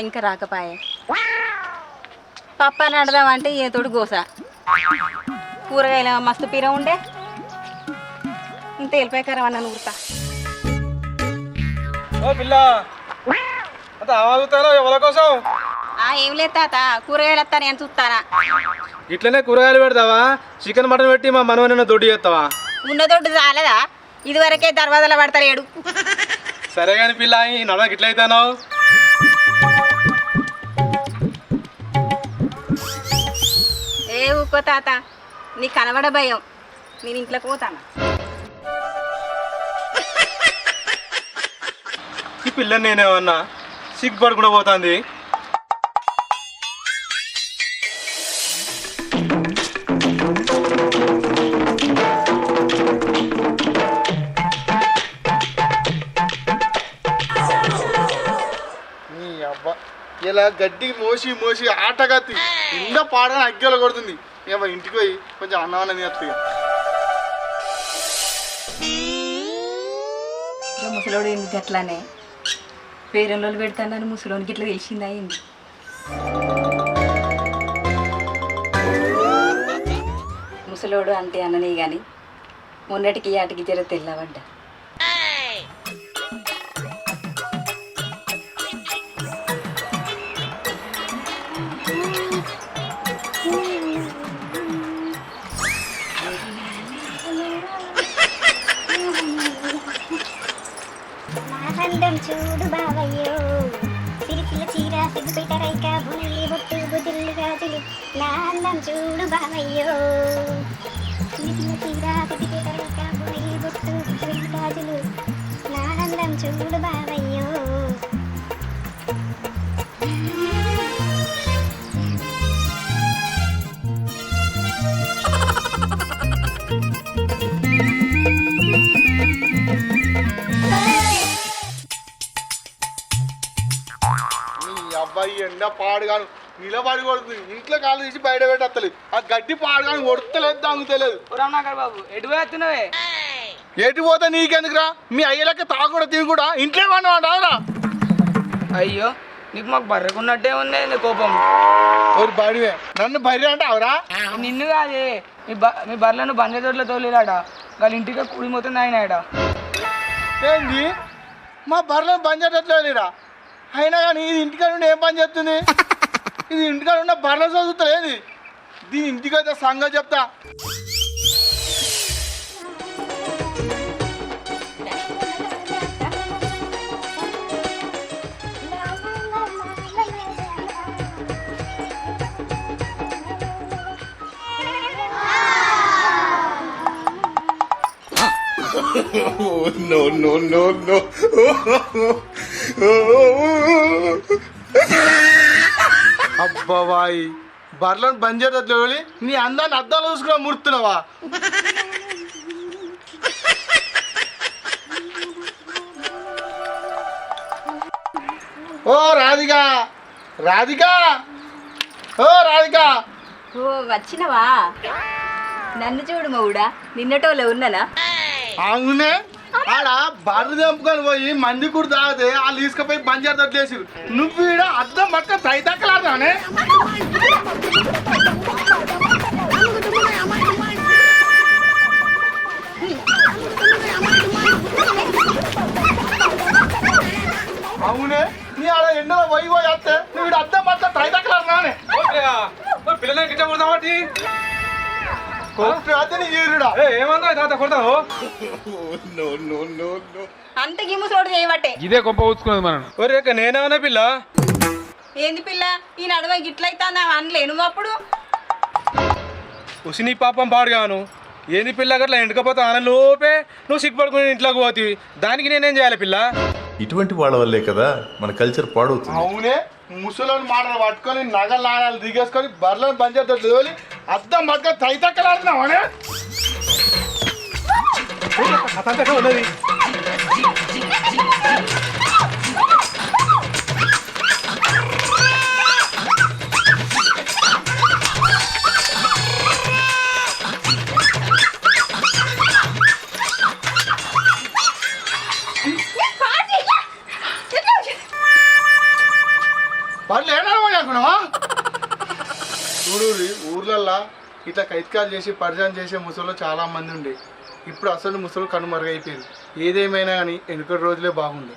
ఇంకా రాకపాయే. పప్ప నడదామంటే ఏ తోడు గోస. కూరగాయలు మస్తు పీర ఉండే? ఇంత వెళ్ళిపోయి కరం అన్న నూరుతా. ఓ పిల్ల అంత ఆగుతారో ఎవరి కోసం? ఆ, ఏం లేదు తాత కూరగాయలు వస్తా నేను చూస్తానా. ఇట్లనే కూరగాయలు పెడతావా? చికెన్ మటన్ పెట్టి మా మనవని దొడ్డి చేస్తావా? ఉన్న దొడ్డు చాలదా ఇదివరకే దర్వాజాలు పడతారు ఏడు. సరే కానీ పిల్ల ఈ నడవకి ఇట్లా ఊకో తాత నీ కనబడ భయం. నేను ఇంట్లోకి పోతాను? ఈ పిల్లని నేనేమన్నా సిగ్గుపడకుండా పోతుంది. నీ అబ్బా ఇలా గడ్డి మోసి మోసి ఆటగత్తి ఇంద పాడని అగ్గెల కొడుతుంది. ఏమో ఇంటికి పోయి కొంచెం అన్నం అన్నది వస్తుంది ముసలోడు ఏంటి అట్లానే పేరెంలో పెడతానని ముసలోనికి ఇట్లా తెలిసింది అయింది ముసలోడు అంటే అన్ననే కానీ మొన్నటికి ఆటికి జర తెల్లవడ్డా నా అందం చూడు బావయ్యో నీ అబ్బాయి ఎండ పాడుగాను నిలబడి కొడుతుంది. ఇంట్లో కాళ్ళు తీసి బయట పెట్టలేదు ఆ గడ్డి పాడుగాను కొడతలేదు రామనాగర్ బాబు ఎటు పోతున్నావే ఎటు పోతే నీకెందుకురా? మీ అయ్యలకి తాగూడ తినకూడా ఇంట్లో వండమంటావురా అయ్యో నీకు మాకు బర్రెకున్నట్టే ఉంది నీ కోపం. ఒక బడివే నన్ను బర్రె అంటావురా? నిన్ను కాదే మీ బ మీ బర్రెలను బంజే తోటలో తోలేలాడ? వాళ్ళ ఇంటికి కూలిపోతుంది ఆయన ఆడ ఏంది? మా బర్రెలను పని చేయట్లేదురా అయినా కానీ ఇది ఇంటికాడ ఉండి ఏం పని చేస్తుంది? ఇది ఇంటికాడ ఉన్న బర్రెలు చదువుతలేదు. దీని ఇంటికైతే సంగతి చెప్తా. అబ్బవాయి బర్రెలను బంద్ చేయట్లేదు నీ అందాన్ని అద్దాలు చూసుకుని ముడుతున్నావా? ఓ రాధికా రాధికా ఓ రాధికా. ఓ వచ్చినవా? నన్ను చూడు మౌడా నిన్నటోలో ఉన్నానా? అవునే. ఆడ బర్రె తెంపుకొని పోయి మంది కూడా తాగితే వాళ్ళు తీసుకుపోయి బంద్ చేయట్లేదు నువ్వు ఈడ అద్దం పక్క తైతక్కలాడతానే అవునే? నీ ఆడ ఎండలో పోయి పోయి వస్తే నువ్వు ఈడ అద్దం పక్క తైతక్కలాడతానే పిల్లలకి గిట్ట కొడతావాటి కొట్టు అయితే నీ ఈరుడా ఏ ఏమందా తాత కొడతావు? అంతకి ముసలోడు చేయబట్టే. ఇదే కొంప ఊచుకున్నది మనం. ఒరే నేనేమన్నా పిల్ల? ఏంది పిల్ల? ఈ నడుమ గిట్లయితా అనలే నువ్వు అప్పుడు? ఉసిని పాపం పాడుగాను. ఏంది పిల్ల గట్లా ఎండుకపోతా ఆన లోపే నువ్వు సిగ్గుపడుకుని ఇంట్లోకి పోతివి. దానికి నేనేం చేయాలి పిల్ల? ఇటువంటి వాళ్ళ వల్లే కదా మన కల్చర్ పాడవుతుంది. అవునే ముసలోని మాటలు పట్టుకొని నగలు నాణాలు దిగేసుకొని బర్రెలను తోలి అద్దం పక్క తైతక్కలాడుతున్నావానే అతంతగా చూడు ఊర్లల్లా ఇట్లా కైతకాలు చేసి పరిచయం చేసే ముసలు చాలా మంది ఉండే. ఇప్పుడు అసలు ముసలు కనుమరుగైపోయారు ఏదేమైనా కానీ వెనుకటి రోజులే బాగుండే.